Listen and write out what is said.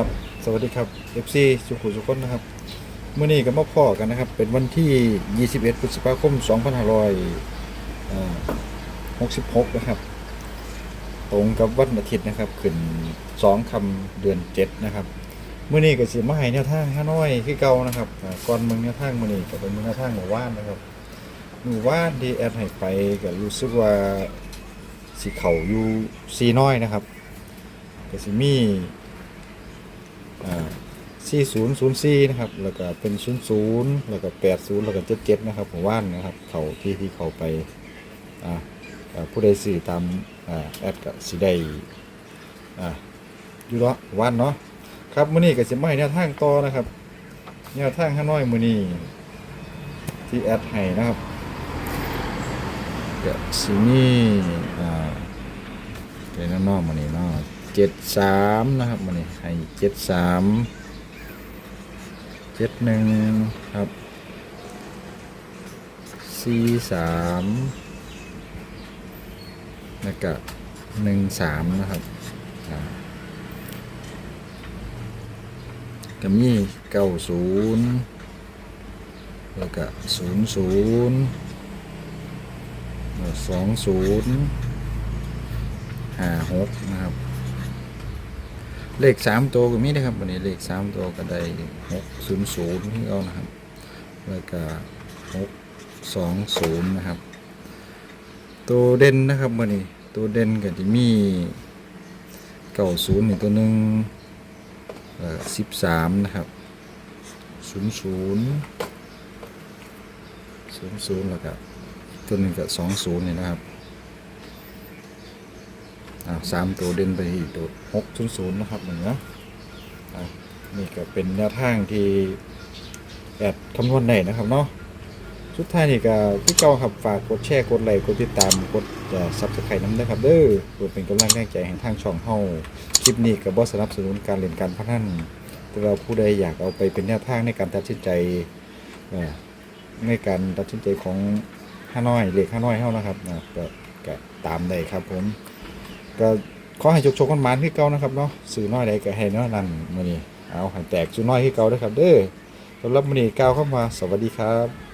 ครับสวัสดีครับ FC สุขุสุขนนะครับเมื่อนี้ก็มาพ่อกันนะครับ เป็นวันที่ 21พฤษภาคม 2566 นะครับ ตรงกับวันอาทิตย์นะครับ ขึ้น 2คำเดือน 7 นะครับเมื่อนี้ก็สิมาให้แนวทางห้าน้อยคือเก่านะครับก่อนเมืองแนวทางมื่อนี้ก็เป็นเมืองแนวทางหมู่บ้านนะครับหมู่บ้านที่แอดให้ไปก็รู้สึกว่าสิเขาอยู่ซีน้อยนะครับก็สิมี 4004 นะครับ แล้วก็เป็น 00 แล้วก็ 80 แล้วก็ 77 นะครับผมว่านนะครับเขาที่ที่เขาไปอ่าผู้ใดสื่อตามอ่าแอดกับสีได้อ่าอยู่เนาะว่านเนาะครับมื้อนี้ก็สิมาให้แนวทางต่อนะครับแนวทางข้างน้อยมื้อนี้ที่แอดให้นะครับก็สิมีอ่าเป็นน้องๆมื้อนี้เนาะ เจ็ดสามนะครับมันนี่ให้เจ็ดสามเจ็ดหนึ่งครับสี่สามแล้วก็หนึ่งสามนะครับก็มีเก้าศูนย์แล้วก็ศูนย์ศูนย์สองศูนย์ห้าหกนะครับ เลขสามตัวก็มีนะครับวันนี้เลขสามตัวก็ได้หกศูนย์ศูนย์ที่เอานะครับ แล้วก็หกสองศูนย์นะครับ ตัวเด่นนะครับวันนี้ตัวเด่นก็จะมีเก้าศูนย์อีกตัวหนึ่งสิบสามนะครับศูนย์ศูนย์ศูนย์ศูนย์แล้วก็ตัวหนึ่งกับสองศูนย์เนี่ยนะครับ อ่าสามตัวเด่นไปอีกตัวหกศูนย์ศูนย์นะครับหนึ่งนะอ่านี่ก็เป็นแนวทางที่แอดคำนวณได้นะครับเนาะสุดท้ายนี่ก็พี่เก่าครับฝากกดแชร์กดไลค์กดติดตามกดซับสไครต์น้ำด้ครับเด้อเพื่อเป็นกำลังแรงใจให้ทางช่องเฮาคลิปนี้ก็บ่สนับสนุนการเล่นการพนันาแต่เราผู้ใดอยากเอาไปเป็นแนวทางในการตัดสินใจในการตัดสินใจของห้าน้อยเลขห้าน้อยเฮานะครับนะก็ตามได้ครับผม ก็ขอให้โชคๆกันมานที่เก่านะครับเนาะสื่อน้อยใดก็ให้น้อยนั่นมื้อนี้เอาให้แตกสื่อน้อยที่เก่าเด้อครับ เด้อสำหรับมื้อนี้ก้าวเข้ามาสวัสดีครับ